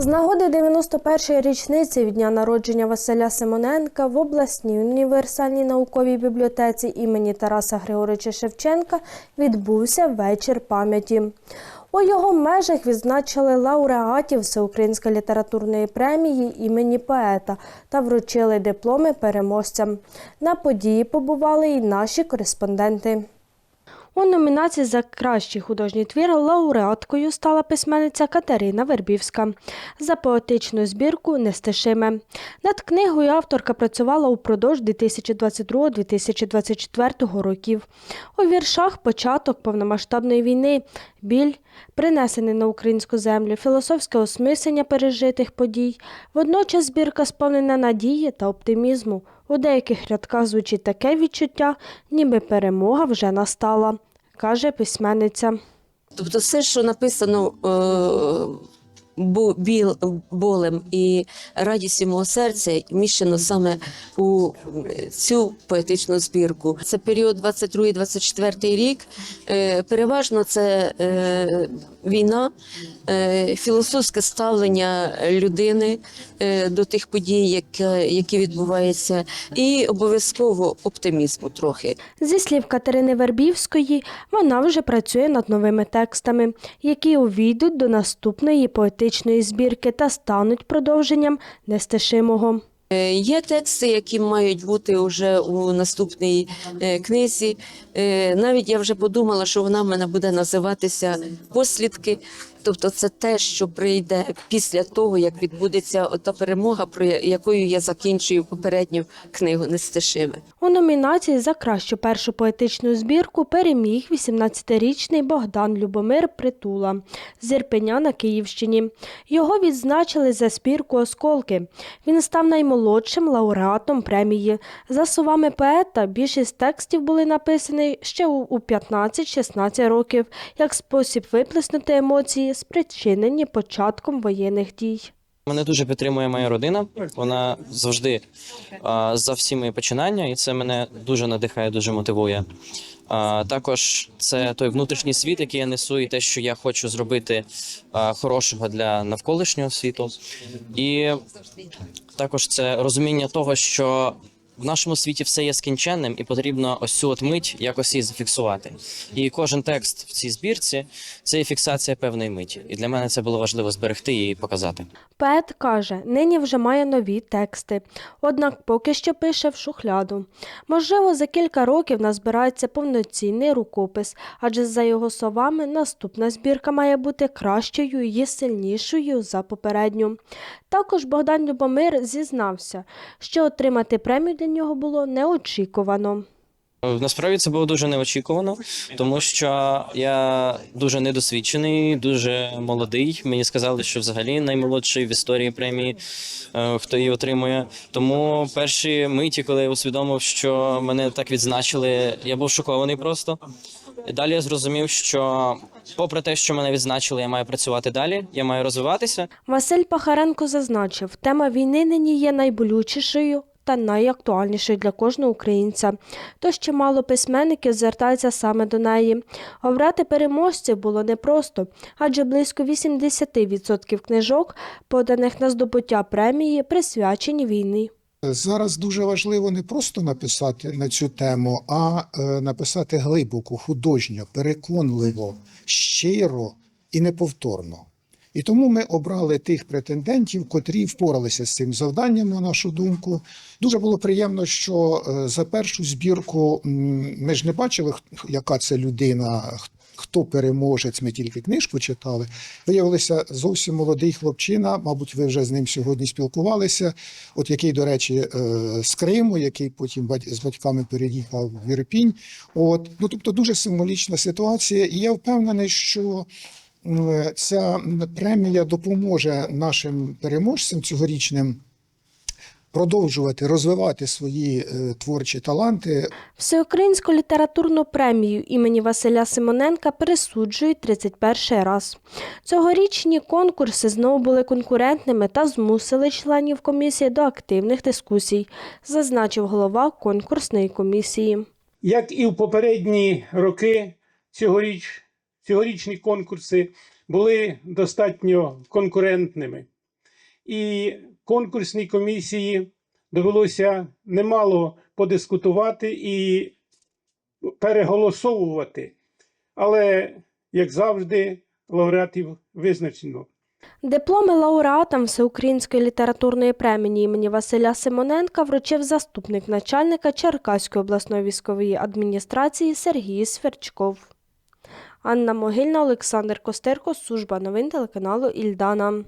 З нагоди 91-ї річниці від дня народження Василя Симоненка в обласній універсальній науковій бібліотеці імені Тараса Григоровича Шевченка відбувся вечір пам'яті. У його межах відзначили лауреатів Всеукраїнської літературної премії імені поета та вручили дипломи переможцям. На події побували і наші кореспонденти. У номінації за кращий художній твір лауреаткою стала письменниця Катерина Вербівська за поетичну збірку Нестишиме. Над книгою авторка працювала упродовж 2022-2024 років. У віршах початок повномасштабної війни, біль, принесений на українську землю, філософське осмислення пережитих подій. Водночас збірка сповнена надії та оптимізму. У деяких рядках звучить таке відчуття, ніби перемога вже настала, каже письменниця. Тобто все, що написано е, болем і радістю мого серця, вміщено саме у цю поетичну збірку. Це період 22-24 рік. Е, переважно це е, війна, е, філософське ставлення людини до тих подій, які відбуваються, і обов'язково оптимізму трохи. Зі слів Катерини Вербівської, вона вже працює над новими текстами, які увійдуть до наступної поетичної збірки та стануть продовженням нестишимого. Е, Є тексти, які мають бути вже у наступній е, книзі. Е, Навіть я вже подумала, що вона в мене буде називатися Послідки. Тобто, це те, що прийде після того, як відбудеться та перемога, про якою я закінчую попередню книгу Нестишиме. У номінації за кращу першу поетичну збірку переміг 18-річний Богдан Любомир Притула з Ірпеня на Київщині. Його відзначили за збірку Осколки. Він став наймолодшим лауреатом премії. За словами поета, більшість текстів були написані ще у у 15-16 років як спосіб виплеснути емоції, спричинені початком воєнних дій. Мене дуже підтримує моя родина. Вона завжди а, за всі мої починання, і це мене дуже надихає, дуже мотивує. А, також це той внутрішній світ, який я несу, і те, що я хочу зробити а, хорошого для навколишнього світу. І також це розуміння того, що в нашому світі все є скінченним, і потрібно ось цю от мить якось її зафіксувати. І кожен текст в цій збірці це є фіксація певної миті. І для мене це було важливо зберегти і показати. Поет каже, нині вже має нові тексти, однак поки що пише в шухляду. Можливо, за кілька років назбирається повноцінний рукопис, адже за його словами, наступна збірка має бути кращою і сильнішою за попередню. Також Богдан Любомир зізнався, що отримати премію для нього було неочікувано. Насправді це було дуже неочікувано, тому що я дуже недосвідчений, дуже молодий. Мені сказали, що взагалі наймолодший в історії премії, е, хто її отримує. Тому перші миті, коли я усвідомив, що мене так відзначили, я був шокований просто. І Далі я зрозумів, що попри те, що мене відзначили, я маю працювати далі, я маю розвиватися. Василь Пахаренко зазначив, тема війни нині є найболючішою та найактуальнішою для кожного українця. Тож чимало письменників звертаються саме до неї. Обрати переможців було непросто, адже близько 80% книжок, поданих на здобуття премії, присвячені війні. Зараз дуже важливо не просто написати на цю тему, а е, написати глибоко, художньо, переконливо, щиро і неповторно. І тому ми обрали тих претендентів, котрі впоралися з цим завданням, на нашу думку. Дуже було приємно, що е, за першу збірку ми ж не бачили, яка це людина, хто переможець. Ми тільки книжку читали. Виявилося зовсім молодий хлопчина. Мабуть, ви вже з ним сьогодні спілкувалися. От який, до речі, е, з Криму, який потім з батьками переїхав в Ірпінь. От ну тобто дуже символічна ситуація. І я впевнений, що ця премія допоможе нашим переможцям цьогорічним продовжувати розвивати свої е, творчі таланти, Всеукраїнську літературну премію імені Василя Симоненка присуджують 31 раз. Цьогорічні конкурси знову були конкурентними та змусили членів комісії до активних дискусій, зазначив голова конкурсної комісії. Як і в попередні роки, цьогоріч, цьогорічні конкурси були достатньо конкурентними. і конкурсній комісії довелося немало подискутувати і переголосовувати. Але, як завжди, лауреатів визначено. Дипломи лауреатам Всеукраїнської літературної премії імені Василя Симоненка вручив заступник начальника Черкаської обласної військової адміністрації Сергій Сверчков. Анна Могильна, Олександр Костерко, служба новин телеканалу Ільдана.